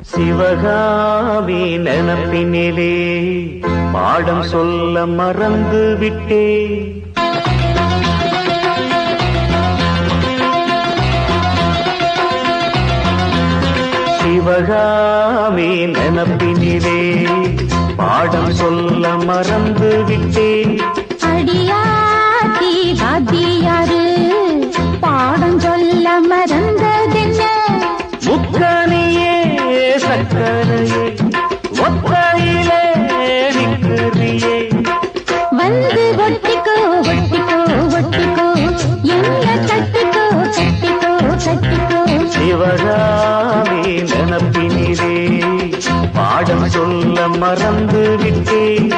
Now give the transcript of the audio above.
சிவகாமி நினப்பினிலே பாடம் சொல்ல மறந்து விட்டே. சிவகாமி நினப்பினிலே பாடம் சொல்ல மறந்து விட்டேன் அடியாத்தி சக்கரையே ஒத்தையிலே நிற்கிறியே. வந்து ஒட்டிக்கோ ஒட்டிக்கோ ஒட்டிக்கோ. என்ன கட்டிக்கோ கட்டிக்கோ கட்டிக்கோ சிவகாமி நினப்பினிலே பாடம் சொல்ல மறந்து விட்டேன்